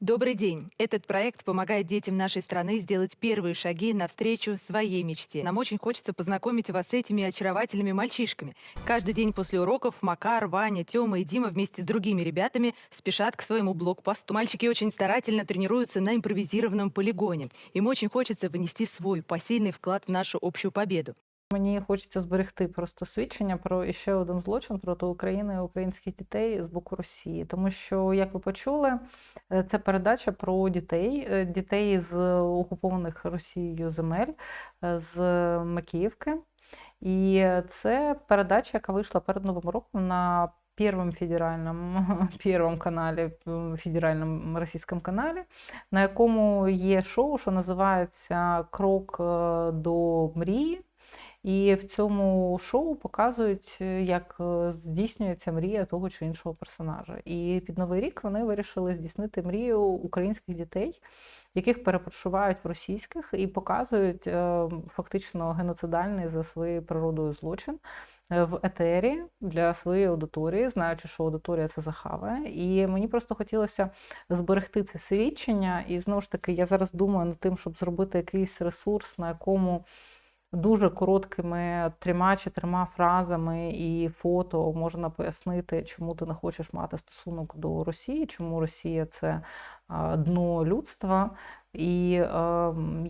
Добрый день. Этот проект помогает детям нашей страны сделать первые шаги навстречу своей мечте. Нам очень хочется познакомить вас с этими очаровательными мальчишками. Каждый день после уроков Макар, Ваня, Тёма и Дима вместе с другими ребятами спешат к своему блокпосту. Мальчики очень старательно тренируются на импровизированном полигоне. Им очень хочется внести свой посильный вклад в нашу общую победу. Мені хочеться зберегти просто свідчення про ще один злочин проти України і українських дітей з боку Росії. Тому що, як ви почули, е, це передача про дітей, е, дітей з окупованих Росією земель, е, з Макіївки. І це передача, яка вийшла перед Новим роком на Первом федеральном, первом каналі, федеральному російському каналі, на якому є шоу, що називається Крок до мрії. І в цьому шоу показують, е, як е, здійснюється мрія того чи іншого персонажа. І під Новий рік вони вирішили здійснити мрію українських дітей, яких перепрошувають в російських, і показують е, фактично геноцидальний за своєю природою злочин в етері для своєї аудиторії, знаючи, що аудиторія це захаває. І мені просто хотілося зберегти це свідчення. І знову ж таки, я зараз думаю над тим, щоб зробити якийсь ресурс, на якому дуже короткими трьома чи трьома фразами і фото можна пояснити, чому ти не хочеш мати стосунок до Росії, чому Росія це дно людства. І е,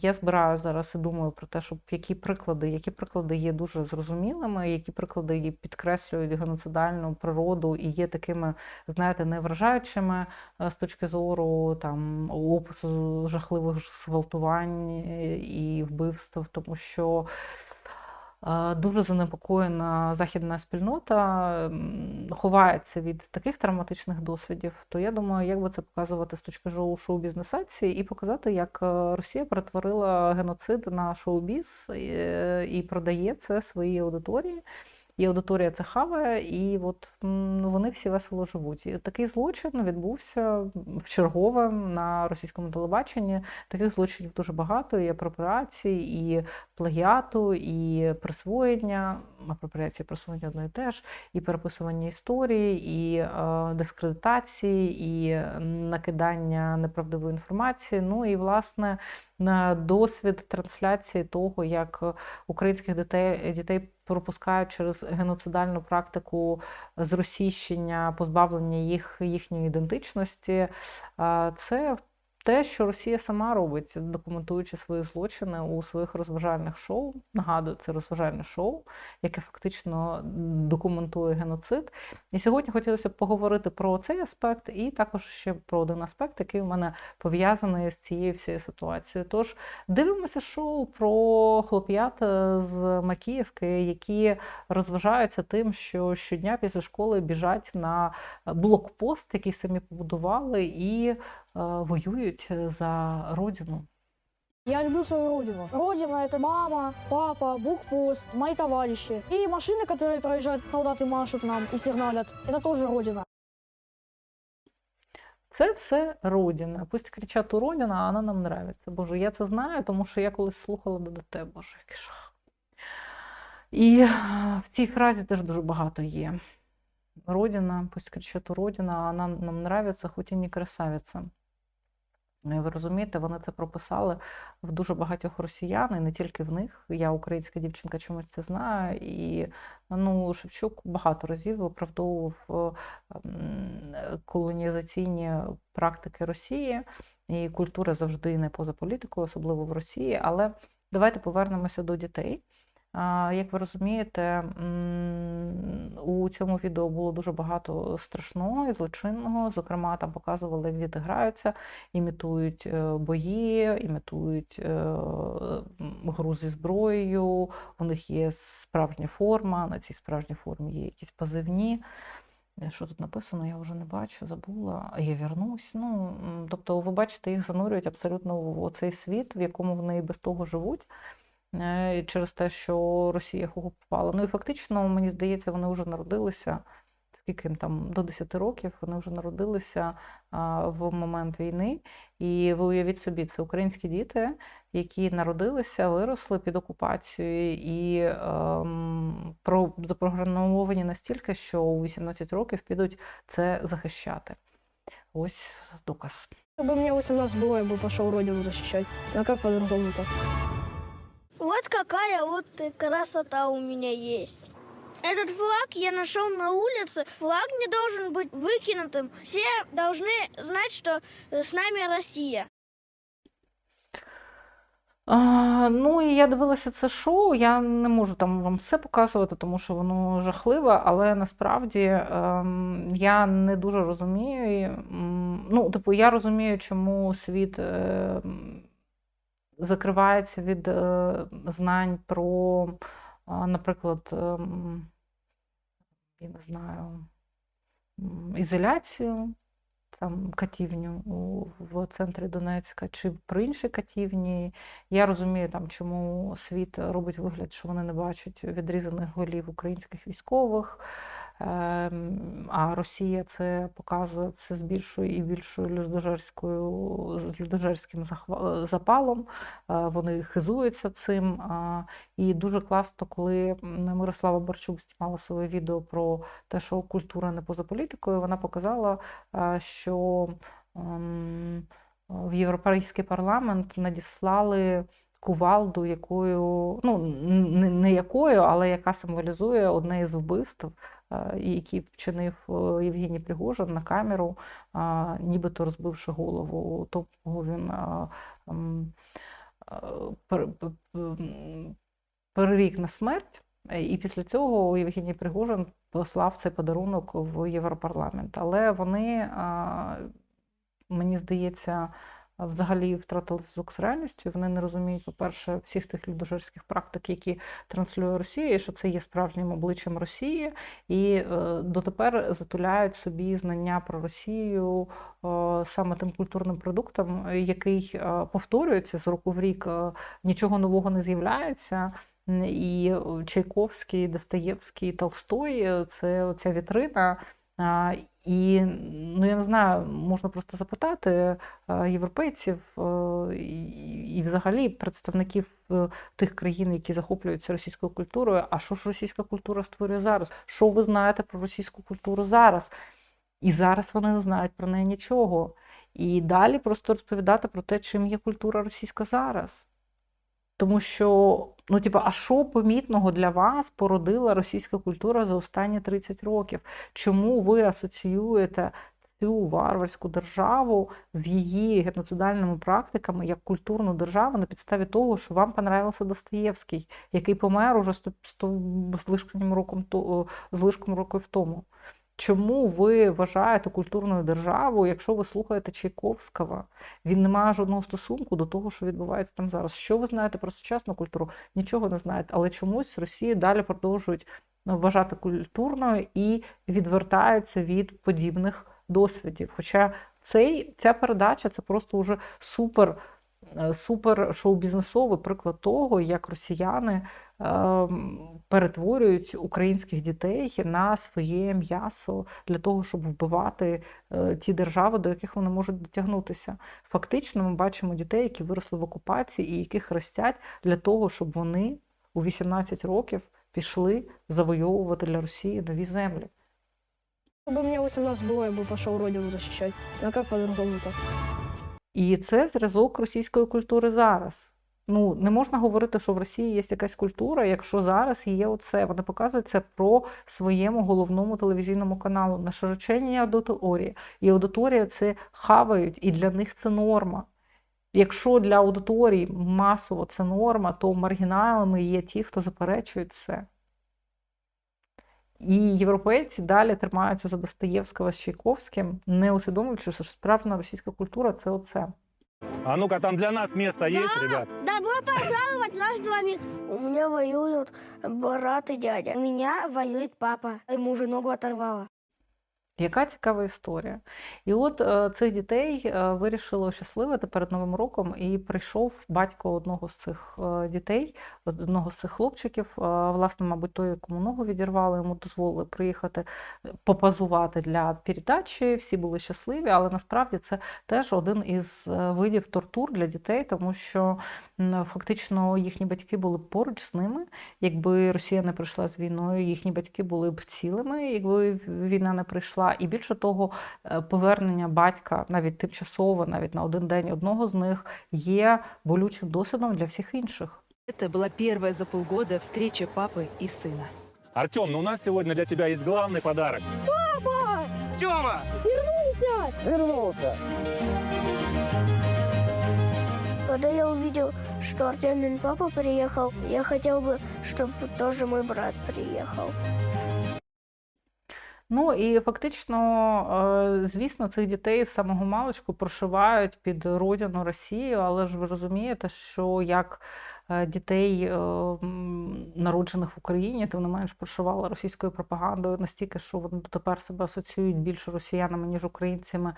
я збираю зараз і думаю про те, щоб які приклади, які приклади є дуже зрозумілими, які приклади підкреслюють геноцидальну природу і є такими, знаєте, не вражаючими е, з точки зору там опису жахливих зґвалтувань е, і вбивств, тому що дуже занепокоєна західна спільнота ховається від таких травматичних досвідів. То я думаю, як би це показувати з точки зору шоу-бізнесації і показати, як е, Росія перетворила геноцид на шоу-біз е, і продає це своїй аудиторії. І аудиторія це хаває, і от м, вони всі весело живуть. І такий злочин відбувся вчергове на російському телебаченні. Таких злочинів дуже багато: і апропріації, і плагіату, і присвоєння, апропріації, присвоєння одно і і переписування історії, і е, дискредитації, і накидання неправдивої інформації. Ну і власне досвід трансляції того, як українських дітей, дітей пропускають через геноцидальну практику зросійщення, позбавлення їх їхньої ідентичності. Це те, що Росія сама робить, документуючи свої злочини у своїх розважальних шоу. Нагадую, це розважальне шоу, яке фактично документує геноцид. І сьогодні хотілося б поговорити про цей аспект, і також ще про один аспект, який у мене пов'язаний з цією всією ситуацією. Тож дивимося шоу про хлоп'ят е, з Макіївки, які розважаються тим, що щодня після школи біжать на блокпост, який самі побудували, і воюють за родину. Я люблю свою родину. Родина — это мама, папа, блокпост, мои товарищи. И машины, которые проезжают, солдаты машут нам и сигналят. Это тоже родина. Це все родина. Пусть кричать у родина, а вона нам нравиться. Боже, я це знаю, тому що я колись слухала ДДТ. Боже, який жах. І е, в цій фразі теж дуже багато є. Родина, пусть кричать у родина, а вона нам нравиться, хоч і не красавиця. Е, Ви розумієте, вони це прописали в дуже багатьох росіян, і не тільки в них. Я, українська дівчинка, чомусь це знаю. І ну, Шевчук багато разів виправдовував колонізаційні практики Росії, і культура завжди не поза політикою, особливо в Росії. Але давайте повернемося до дітей. Як ви розумієте, у цьому відео було дуже багато страшного і злочинного. Зокрема, там показували, як діти граються, імітують е, бої, імітують е, гру зі зброєю. У них є справжня форма, на цій справжній формі є якісь позивні. Е, Що тут написано, я вже не бачу, забула, я вернусь. Ну, тобто, ви бачите, їх занурюють абсолютно в цей світ, в якому вони і без того живуть і через те, що Росія їх окупувала. Ну і фактично, мені здається, вони вже народилися. Скільки їм там до 10 років вони вже народилися а, в момент війни. І ви уявіть собі, це українські діти, які народилися, виросли під окупацією і ем, про, запрограмовані настільки, що у 18 років підуть це захищати. Ось доказ. Если бы мне 18 было, я бы пошел родину защищать. А как по-другому-то? Вот какая вот и красота у меня есть. Этот флаг я нашел на улице. Флаг не должен быть выкинутым. Все должны знать, что э, с нами Россия. А, ну і я дивилася це шоу. Я не можу там вам все показувати, тому що воно жахливе, але насправді ем, я не дуже розумію. і, м, Ну, типу, я розумію, чому світ ем, закривається від е, знань про, а, наприклад, ем, я не знаю, ізоляцію там катівню в центрі Донецька чи про інші катівні. Я розумію, там, чому світ робить вигляд, що вони не бачать відрізаних голів українських військових. Ем, А Росія це показує все з більшою і більшою людожерською з людожерським запалом. Е, Вони хизуються цим. І дуже класно, коли Мирослава Борчук знімала своє відео про те, що культура не поза політикою, вона показала, е, що ем, в Європейський парламент надіслали кувалду, якою, ну, не, якою, але яка символізує одне із вбивств, е, і який вчинив е, Євгеній Пригожин на камеру, нібито розбивши голову. Того він перерік на смерть. Е, І після цього Євгеній Пригожин послав цей подарунок в Європарламент. Але вони, мені здається, взагалі втратили зв'язок з реальністю. Вони не розуміють, по-перше, всіх тих людожерських практик, які транслює Росія, і що це є справжнім обличчям Росії, і е, дотепер затуляють собі знання про Росію е, саме тим культурним продуктом, який е, повторюється з року в рік, нічого нового не з'являється. І Чайковський, Достоєвський, Толстой це оця вітрина. І ну я не знаю, можна просто запитати е, європейців е, і, і взагалі представників е, тих країн, які захоплюються російською культурою. А що ж російська культура створює зараз? Що ви знаєте про російську культуру зараз? І зараз вони не знають про неї нічого. І далі просто розповідати про те, чим є культура російська зараз. Тому що, ну, типу, а що помітного для вас породила російська культура за останні 30 років? Чому ви асоціюєте цю варварську державу з її геноцидальними практиками як культурну державу на підставі того, що вам понравився Достоєвський, який помер уже 100, 100 роком то- з лишком років тому? Чому ви вважаєте культурною державою, якщо ви слухаєте Чайковського? Він не має жодного стосунку до того, що відбувається там зараз. Що ви знаєте про сучасну культуру? Нічого не знаєте, але чомусь Росію далі продовжують ну, вважати культурною і відвертаються від подібних досвідів. Хоча цей, ця передача це просто вже супер, е, супер шоу-бізнесовий приклад того, як росіяни перетворюють українських дітей на своє м'ясо для того, щоб вбивати е, ті держави, до яких вони можуть дотягнутися. Фактично, ми бачимо дітей, які виросли в окупації і яких ростять для того, щоб вони у 18 років пішли завойовувати для Росії нові землі. Если бы мне 18 было, я бы пошел родину защищать. А как по-другому-то? І це зразок російської культури зараз. Ну, не можна говорити, що в Росії є якась культура, якщо зараз є оце. Вони показують це про своєму головному телевізійному каналу на широченній аудиторії. І аудиторія це хавають, і для них це норма. Якщо для аудиторії масово це норма, то маргіналами є ті, хто заперечують це. І європейці далі тримаються за Достоєвського з Чайковським, не усвідомлюючи, що справжня російська культура це оце. А ну-ка, там для нас место есть, ребят? Добро пожаловать в наш домик. У меня воюют брат и дядя. У меня воюет папа. Ему уже ногу оторвало. Яка цікава історія. І от е, цих дітей е, вирішили ощасливити перед Новим роком, і прийшов батько одного з цих е, дітей, одного з цих хлопчиків, е, власне, мабуть, той, якому ногу відірвали, йому дозволили приїхати е, попазувати для передачі. Всі були щасливі, але насправді це теж один із е, видів тортур для дітей, тому що м, фактично їхні батьки були поруч з ними. Якби Росія не прийшла з війною, їхні батьки були б цілими, якби війна не прийшла А і більше того, е, повернення батька навіть тимчасово, навіть на один день одного з них є болючим досвідом для всіх інших. Это была первая за полгода встреча папы и сына. Артем, ну у нас сегодня для тебя есть главный подарок. Тёма! Вернулся. Когда я увидел, что Артемин папа приехал, я хотел бы, чтобы тоже мой брат приехал. Ну і фактично, е, звісно, цих дітей з самого маличку прошивають під родину Росію, але ж ви розумієте, що як е, дітей, е, народжених в Україні, тим не менш прошивали російською пропагандою настільки, що вони дотепер себе асоціюють більше росіянами, ніж українцями.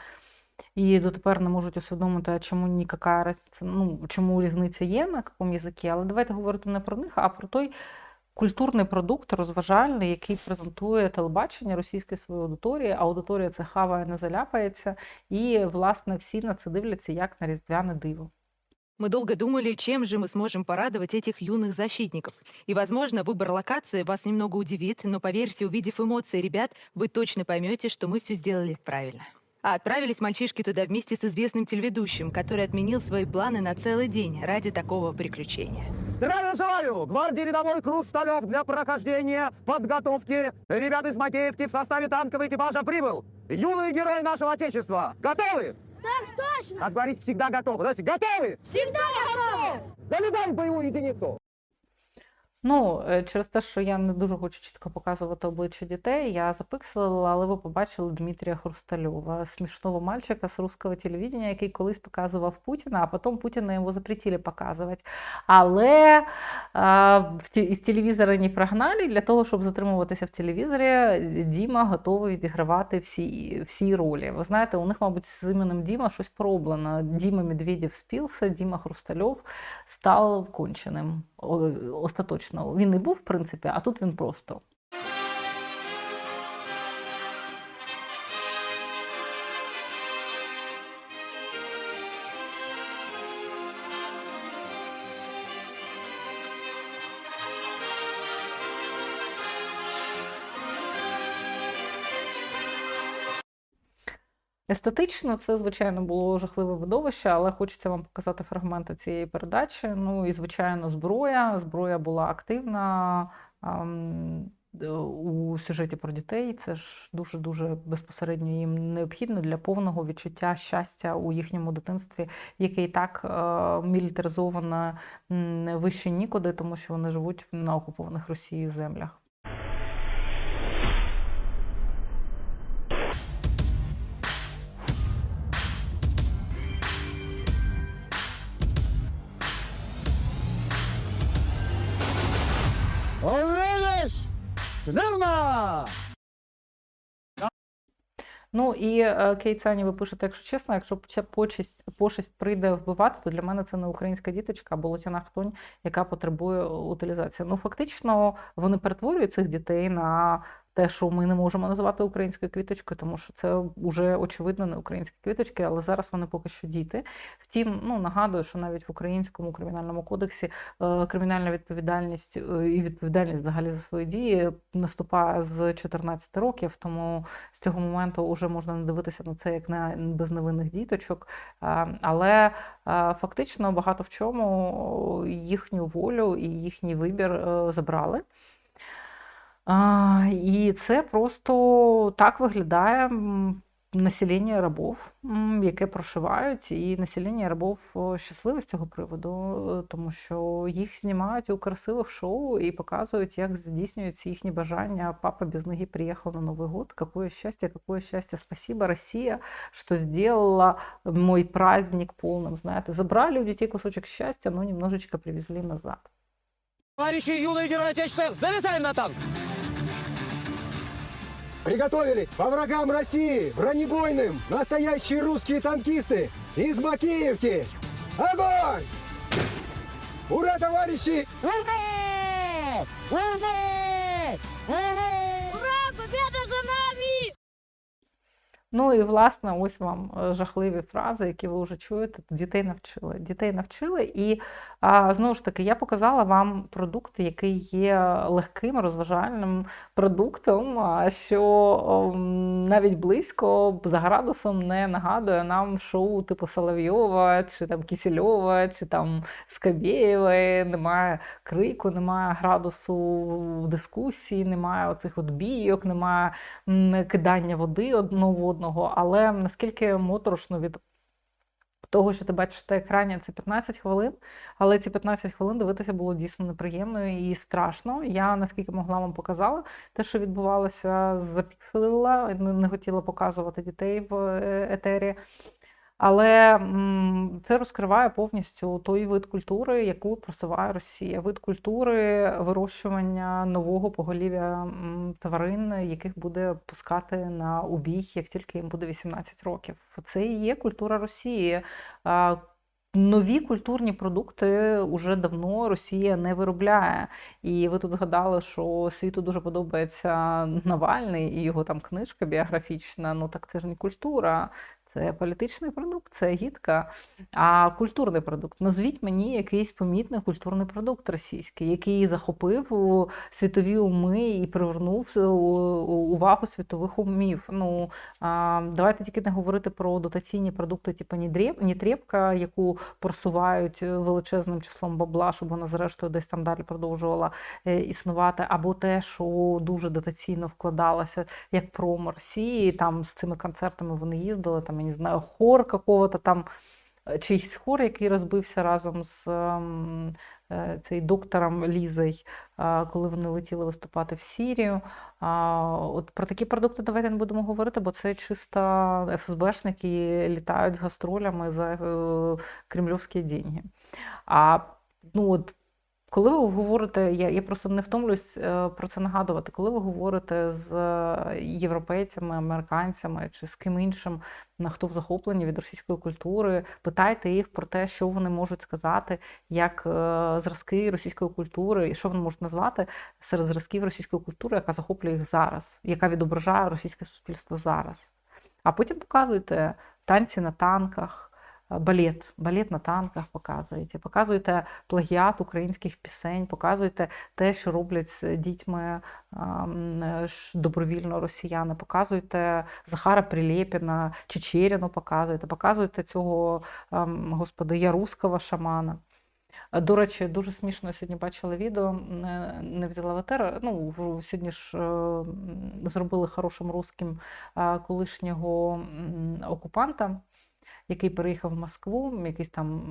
І дотепер не можуть усвідомити, чому ніяка різниця, ну, чому різниця є на якому язикі, але давайте говорити не про них, а про той культурний продукт розважальний, який презентує телебачення російське своїй аудиторії. А аудиторія це хаває, не заляпається. І, власне, всі на це дивляться як на різдвяне диво. Мы долго думали, чем же мы сможем порадовать этих юных защитников. И, возможно, выбор локации вас немного удивит, но поверьте, увидев эмоции ребят, вы точно поймете, что мы все сделали правильно. А отправились мальчишки туда вместе с известным телеведущим, который отменил свои планы на целый день ради такого приключения. Здравия желаю! Гвардии рядовой Хрусталев для прохождения подготовки ребят из Макеевки в составе танкового экипажа прибыл. Юные герои нашего Отечества. Готовы? Так точно! Как говорить, всегда готовы. Знаете, готовы? Всегда готов! Залезаем в боевую единицу. Ну, е, через те, що я не дуже хочу чітко показувати обличчя дітей, я запикселила, але ви побачили Дмитрія Хрустальова, смішного мальчика з русского телевидения, який колись показував Путіна, а потім Путіна його запретили показувати. Але із телевізора не прогнали. Для того, щоб затримуватися в телевізорі, Діма готовий відігравати всі, всі ролі. Ви знаєте, у них, мабуть, з іменем Діма щось пороблено. Діма Медведєв співся, Діма Хрустальов став конченим остаточно. Він і був, в принципі, а тут він просто. Естетично це, звичайно, було жахливе видовище, але хочеться вам показати фрагменти цієї передачі. Ну і, звичайно, зброя. Зброя була активна. д- У сюжеті про дітей це ж дуже-дуже безпосередньо їм необхідно для повного відчуття щастя у їхньому дитинстві, яке і так е, мілітаризоване вище нікуди, тому що вони живуть на окупованих Росією землях. Смирно! Ну і е, ви пишете, якщо чесно, якщо почесть, пошесть прийде вбивати, то для мене це не українська діточка, а болотяна хтонь, яка потребує утилізації. Ну, фактично, вони перетворюють цих дітей на те, що ми не можемо називати українською квіточкою, тому що це вже очевидно не українські квіточки, але зараз вони поки що діти. Втім, ну нагадую, що навіть в українському кримінальному кодексі е, кримінальна відповідальність е, і відповідальність взагалі за свої дії наступає з 14 років, тому з цього моменту вже можна не дивитися на це як на безневинних діточок. Але фактично багато в чому їхню волю і їхній вибір е, забрали. І це просто так виглядає населення рабов, яке прошивають, і населення рабов щасливе з цього приводу, е, тому що їх знімають у красивих шоу і показують, як здійснюються їхні бажання. Папа без ноги приїхав на Новий год. Какое счастье, какое счастье. Спасибо, Россия, что сделала мой праздник полным. Знаете, забрали у детей кусочек счастья, но немножечко привезли назад. Товарищи юные герои Отечества, залезаем на танк! Приготовились по врагам России, бронебойным, настоящие русские танкисты из Макеевки. Огонь! Ура, товарищи! Ура! Победа за Ну і власне, ось вам е, жахливі фрази, які ви вже чуєте. Дітей навчили. Дітей навчили, і знову ж таки, я показала вам продукт, який є легким розважальним продуктом, що навіть близько за градусом не нагадує нам шоу типу Соловйова, чи там Кісельова, чи там Скабєєвої. Немає крику, немає градусу в дискусії, немає оцих от бійок, немає кидання води одного в одного. Але наскільки моторошно від того, що ти бачиш на екрані, це 15 хвилин, але ці 15 хвилин дивитися було дійсно неприємно і страшно. Я наскільки могла вам показала те, що відбувалося, запікселила, не хотіла показувати дітей в е, етері. Але це розкриває повністю той вид культури, яку просуває Росія. Вид культури вирощування нового поголів'я тварин, яких буде пускати на убій, як тільки їм буде 18 років. Це і є культура Росії. Нові культурні продукти уже давно Росія не виробляє. І ви тут згадали, що світу дуже подобається Навальний і його там книжка біографічна. Ну так це ж не культура. Це політичний продукт, це гідка, а культурний продукт. Назвіть мені якийсь помітний культурний продукт російський, який захопив у світові уми і привернув увагу світових умів. Ну давайте тільки не говорити про дотаційні продукти, типу Нітрєпка, яку просувають величезним числом бабла, щоб вона зрештою десь там далі продовжувала е, існувати, або те, що дуже дотаційно вкладалося як промо Росії. Там з цими концертами вони їздили. Там я не знаю, хор какого-то там. е, Чийсь хор, який розбився разом з ем, е, цей доктором Лізою, а, коли вони летіли виступати в Сірію. От про такі продукти давайте не будемо говорити, бо це чисто ФСБшники літають з гастролями за е, кремлівські деньги. А ну от коли ви говорите, я, я просто не втомлююсь е, про це нагадувати, коли ви говорите з е, європейцями, американцями чи з ким іншим, на хто в захопленні від російської культури, питайте їх про те, що вони можуть сказати, як е, зразки російської культури, і що вони можуть назвати серед зразків російської культури, яка захоплює їх зараз, яка відображає російське суспільство зараз. А потім показуйте танці на танках. Балет, балет на танках показуєте, показуєте плагіат українських пісень, показуєте те, що роблять з дітьми добровільно росіяни, показуєте Захара Прилєпіна, Чечеріну показуєте, показуєте цього, господи, Яруского шамана. До речі, дуже смішно сьогодні бачила відео, не, взяла в етер. Ну, сьогодні ж е, зробили хорошим русським колишнього окупанта, який переїхав в Москву, якийсь там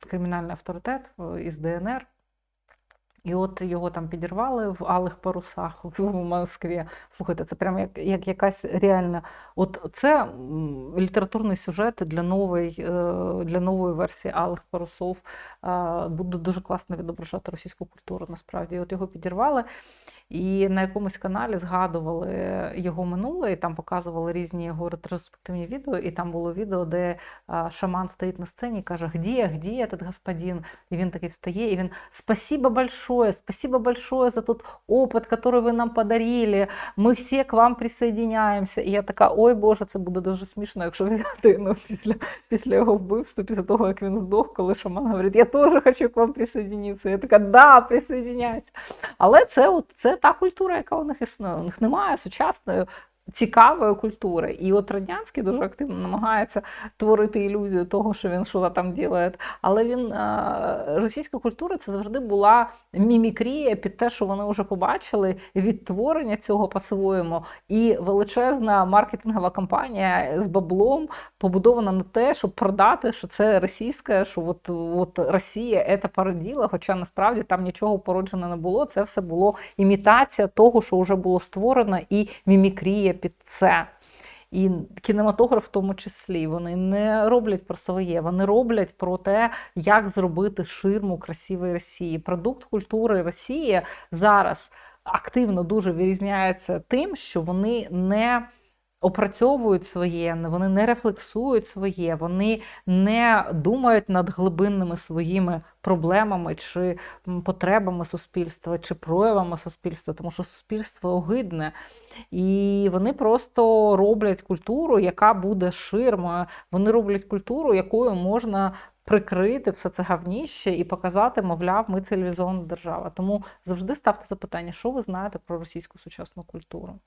кримінальний авторитет із ДНР. І от його там підірвали в алих парусах в Москві. Слухайте, це прям як, як якась реальна. От це літературний сюжет для нової, е, для нової версії алих парусов. Буде дуже класно відображати російську культуру. Насправді, от його підірвали. І на якомусь каналі згадували його минуле, і там показували різні його ретроспективні відео. І там було відео, де а, шаман стоїть на сцені і каже: Где, где этот господин? І він такий встає, і він спасибо большое, спасибо большое за тот опыт, который ви нам подарили. Ми всі к вам присоединяємося. І я така, ой Боже, це буде дуже смішно, якщо взяти ну, після, після його вбивства, після того, як він здох, коли шаман говорить, я теж хочу к вам присоединитися. Я така, да, присоединяйся. Але це, от, це та культура, яка у них існує. У них немає сучасної. Цікавої культури, і от радянський дуже активно намагається творити ілюзію того, що він що там ділає. Але він е, російська культура це завжди була мімікрія під те, що вони вже побачили, відтворення цього по-своєму. І величезна маркетингова кампанія з баблом побудована на те, щоб продати, що це російське, що от, от Росія це породіла, хоча насправді там нічого породжено не було. Це все було імітація того, що вже було створено, і мімікрія під це. І кінематограф в тому числі вони не роблять про своє, вони роблять про те, як зробити ширму красивої Росії. Продукт культури Росії зараз активно дуже вирізняється тим, що вони не опрацьовують своє, вони не рефлексують своє, вони не думають над глибинними своїми проблемами чи потребами суспільства, чи проявами суспільства, тому що суспільство огидне. І вони просто роблять культуру, яка буде ширмою. Вони роблять культуру, якою можна прикрити все це гавніще і показати, мовляв, ми цивілізована держава. Тому завжди ставте запитання, що ви знаєте про російську сучасну культуру.